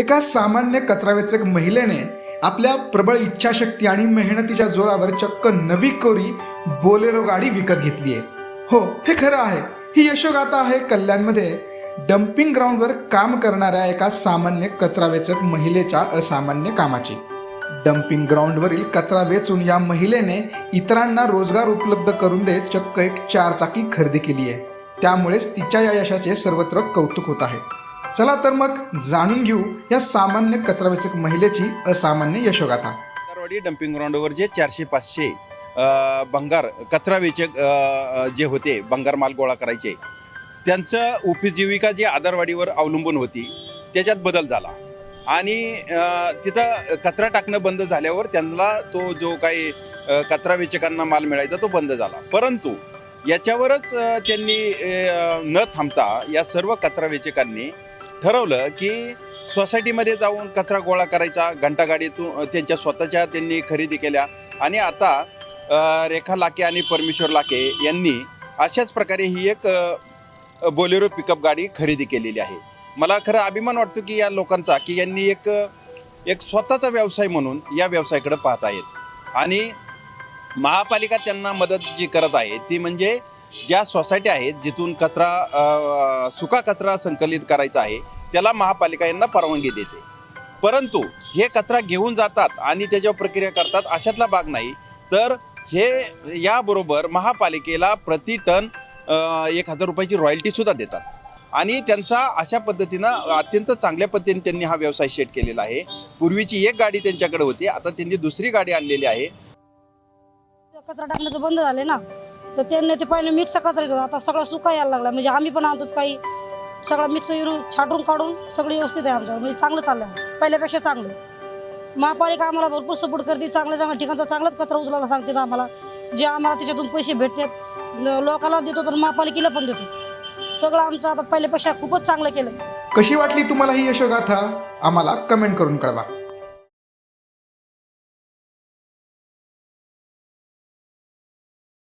एका सामान्य कचरावेचक महिलेने आपल्या प्रबळ इच्छाशक्ती आणि मेहनतीच्या जोरावर चक्क नवी कोरी बोलेरो गाडी विकत घेतली आहे हो हे खरं आहे. ही यशोगाथा आहे कल्याणमध्ये. डम्पिंग ग्राउंडवर काम करणाऱ्या एका सामान्य कचरावेचक महिलेच्या असामान्य कामाची. डम्पिंग ग्राउंडवरील कचरा वेचून या महिलेने इतरांना रोजगार उपलब्ध करून देत चक्क एक चारचाकी खरेदी केली आहे त्यामुळेच तिच्या या यशाचे सर्वत्र कौतुक होत आहे. चला तर मग जाणून घेऊ या सामान्य कचरावेचक महिलेची असामान्य यशोगाथा. कारवाडी डम्पिंग ग्राउंडवर जे चारशे पाचशे भंगार कचरा वेचक जे होते भंगार माल गोळा करायचे त्यांचं उपजीविका जे आधारवाडीवर अवलंबून होती त्याच्यात बदल झाला. आणि तिथं कचरा टाकणं बंद झाल्यावर त्यांना तो जो काही कचरा वेचकांना माल मिळायचा तो बंद झाला. परंतु याच्यावरच त्यांनी न थांबता या सर्व कचरा वेचकांनी ठरवलं की सोसायटीमध्ये जाऊन कचरा गोळा करायचा घंटागाडीतून त्यांच्या स्वतःच्या त्यांनी खरेदी केल्या. आणि आता रेखा लाके आणि परमेश्वर लाके यांनी अशाच प्रकारे ही एक बोलेरो पिकअप गाडी खरेदी केलेली आहे. मला खरं अभिमान वाटतो की या लोकांचा की यांनी एक एक स्वतःचा व्यवसाय म्हणून या व्यवसायाकडे पाहत आहेत. आणि महापालिका त्यांना मदत जी करत आहे ती म्हणजे ज्या सोसायटी आहेत जिथून कचरा सुका कचरा संकलित करायचा आहे त्याला महापालिका यांना परवानगी देते. परंतु हे कचरा घेऊन जातात आणि त्याच्यावर प्रक्रिया करतात अशातला भाग नाही. तर हे याबरोबर महापालिकेला प्रति टन एक हजार रुपयाची रॉयल्टीसुद्धा देतात. आणि त्यांचा अशा पद्धतीनं अत्यंत चांगल्या पद्धतीने त्यांनी हा व्यवसाय सेट केलेला आहे. पूर्वीची एक गाडी त्यांच्याकडे होती आता त्यांनी दुसरी गाडी आणलेली आहे. कचरा टाकण्याचं बंद झाले ना. तर त्यांनी ते पहिले मिक्स कचरा आता सगळा सुका यायला लागला. म्हणजे आम्ही पण आणतो काही सगळं मिक्स येऊन छाटून काढून सगळी व्यवस्थित आहे आमच्याकडे. म्हणजे चांगलं चाललं आहे पहिल्यापेक्षा चांगलं. महापालिका आम्हाला भरपूर सपोर्ट करते. चांगल्या चांगल्या ठिकाणचा चांगलाच कचरा उचलायला सांगते आम्हाला. जे आम्हाला त्याच्यातून पैसे भेटतात. लोकांना देतो तर महापालिकेला पण देतो. सगळं आमचं आता पहिल्यापेक्षा खूपच चांगलं केलं कशी वाटली तुम्हाला ही यशोगाथा? आम्हाला कमेंट करून कळवा.